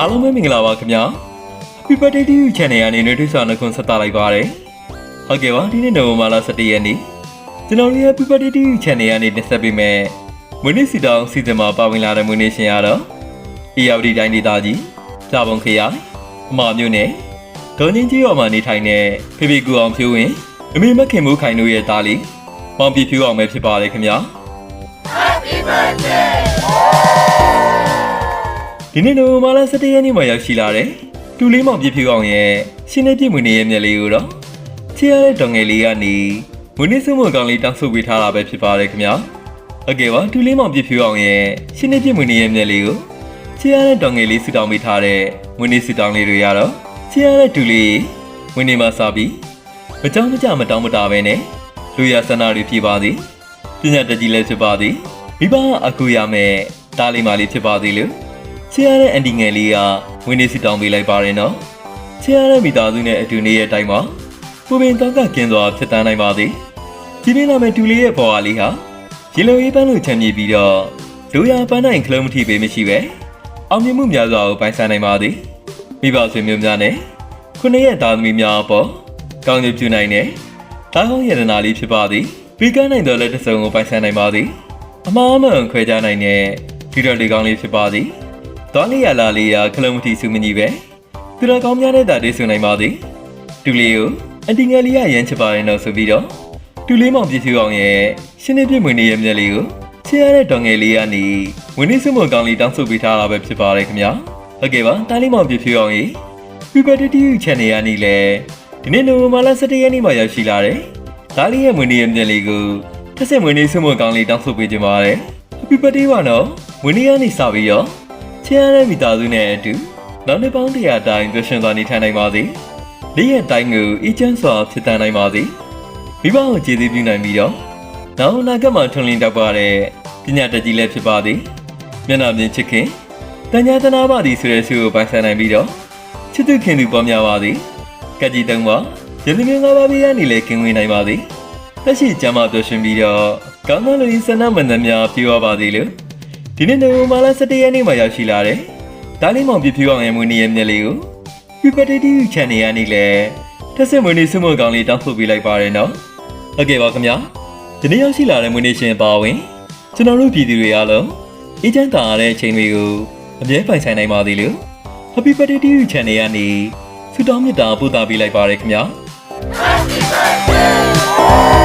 အားလုံးပဲမင်္ဂလာပါခင်ဗျာ Happy Birthday to you channel ကနေနှွေးထွေးစွာနှုတ်ခွန်းဆက်သလိုက်ပါတယ်ဟုတ်ကဲ့ပါဒီနေ့နိုဝင်ဘာလ17ရက်နေ့ကျွန်တော်တို့ရဲ့ Happy Birthday to you channel ကနေတင်ဆက်ပေးမယ်မွေးနေ့စီတောင်းစီစဉ်မှာပါဝင်လာတဲ့မွေးနေ့ရှင်ရတော့အေယာဝတီတိုင်းဒေသကြီးပြပုံခရိုင်အမမျိုးနဲ့ဒေါ်င်းကြီးရော်မှာနေထိုင်တဲ့ဖေဖေကူအောင်ဖြိုးဝင်အမေမခင်မိုးခိုင်တို့ရဲ့သားလေးမောင်ပြဖြိုးအောင်ပဲဖြစ်ပါတယ်ခင်ဗျာ ဒီနေ့နိုမာလာ17ရက်နေ့မှာရောက်ရှိလာတဲ့တူလေးမောင်ပြည့်ဖြူအောင်ရဲ့ရှင်းနေပြည့်မွေနေရဲ့မျက်လေးကိုတော့ချစ်ရတဲ့တောင်ငယ်လေးကနေမွေနေစုံမကောင်လေးတောင်းဆိုပေးထားတာပဲဖြစ်ပါတယ်ခင်ဗျာဟုတ်ကဲ့ပါတူလေးမောင်ပြည့်ဖြူအောင်ရဲ့ရှင်းနေပြည့်မွေနေရဲ့မျက်လေးကိုချစ်ရတဲ့တောင်ငယ်လေးဆူတောင်းပေးထားတဲ့မွေနေဆူတောင်းလေးတွေရတော့ချစ်ရတဲ့တူလေးမွေနေမှာစားပြီးမကြောက်မကြမတောင်းမတာပဲနဲ့လူရဆန္ဒတွေပြပါသည်ပညာတတ်ကြီးလည်းဖြစ်ပါသည်မိဘအကူရမယ်တားလေးမလေးဖြစ်ပါသည်လို့ ချစ်ရတဲ့အန်ဒီငယ်လေးကဝင်းနေစီတောင်းပေးလိုက်ပါတယ်နော်ချစ်ရတဲ့မိသားစုနဲ့အတူနေရဲ့အတိုင်းမှာပူပင်တောက်ကကင်းစွာဖြစ်တန်းနိုင်ပါသည်ဒီနေ့လာမယ့်တူလေးရဲ့ဘဝလေးဟာရေလုံရေးပန်းလို့ချမ်းမြေပြီးတော့လူရပန်းနိုင်ခလုံးမထိပေမရှိပဲအောင်မြင်မှုများစွာကိုပိုင်ဆိုင်နိုင်ပါသည်မိဘဆွေမျိုးများနဲ့ခုနှစ်ရဲ့သားသမီးများအပေါ်ကောင်းကျိုးပြုနိုင်တဲ့တာကောင်းရတနာလေးဖြစ်ပါသည်ပြီးကန်းနိုင်တော်လက်တစ်စုံကိုပိုင်ဆိုင်နိုင်ပါသည်အမှားအမှန်ခွဲခြားနိုင်တဲ့ဒီတော်လေးကောင်းလေးဖြစ်ပါသည် သွားလေးရလာလေးရခလုံးမတီစုမကြီးပဲသူတော်ကောင်းများတဲ့တာတေးဆိုနိုင်ပါသည်တူလေးကိုအန်တီငယ်လေးရရမ်းချစ်ပါရင်တော့ဆိုပြီးတော့တူလေးမောင်ပြည့်စုံအောင်ရဲ့ရှင်းနေပြည့်မွေနေရဲ့မျက်လေးကိုချစ်ရတဲ့တော်ငယ်လေးကနေဝင်းနေစုမကောင်းလေးတောင်းဆိုပေးထားတာပဲဖြစ်ပါတယ်ခင်ဗျာဟုတ်ကဲ့ပါတားလေးမောင်ပြည့်စုံအောင်ရေ Happy Birthday to you channel ကနေလေဒီနေ့နိုဝင်ဘာလ17ရက်နေ့မှာရောက်ရှိလာတယ်ဒါလေးရဲ့မွေနေရဲ့မျက်လေးကိုထက်ဆက်မွေနေစုမကောင်းလေးတောင်းဆိုပေးကြပါတယ် Happy Birthday ပါနော်မွေနေရနေစပြီးတော့ ချမ်းရတဲ့မိသားစုနဲ့အတူနောက်နှစ်ပေါင်းတရာတိုင်းပြည့်ရှင်စွာနေထိုင်နိုင်ပါစေ။နေ့ရက်တိုင်းကိုအေးချမ်းစွာဖြစ်တန်နိုင်ပါစေ။မိဘကိုကျေးဇူးပြုနိုင်ပြီးတော့နောက်အနာဂတ်မှာထွန်းလင်းတောက်ပါတဲ့ပညာတတ်ကြီးလည်းဖြစ်ပါသည်။မျက်နှာမြင်ချစ်ခင်တညာတနာပါသည်ဆိုတဲ့ဆုကိုပိုင်ဆိုင်နိုင်ပြီးတော့ချစ်သူခင်သူပေါ်များပါသည်။ကက်ကြီးတုံးပါရသမျိုးငါးပါးပြည့်ရနေလေကင်းဝေးနိုင်ပါသည်။သက်ရှိကျမ်းမာပျော်ရွှင်ပြီးတော့ကောင်းသောလူကြီးဆန္ဒမန္တများပြေဝပါသည်လို့ ဒီနေ့နိုဝင်ဘာလ17ရက်နေ့မှာရောက်ရှိလာတယ်။ဒါလေးမောင်ပြပြအောင်ရဲ့မွေးနေ့ရဲ့မျက်လေးကို Pipatity Channel ကနေလည်းတက်ဆက်မွေးနေ့စုမကောင်လေးတောင်းဆိုပေးလိုက်ပါရနော်။ဟုတ်ကဲ့ပါခင်ဗျာ။ဒီနေ့ရောက်ရှိလာတဲ့မွေးနေ့ရှင်ပါဝင်ကျွန်တော်တို့ပြည်သူတွေအားလုံးအေးချမ်းသာရတဲ့အချိန်တွေကိုအမြဲပိုင်ဆိုင်နိုင်ပါသေးလို့ Happy Birthday to you Channel ကနေဆုတောင်းမေတ္တာပို့သပေးလိုက်ပါရခင်ဗျာ။ Happy birthday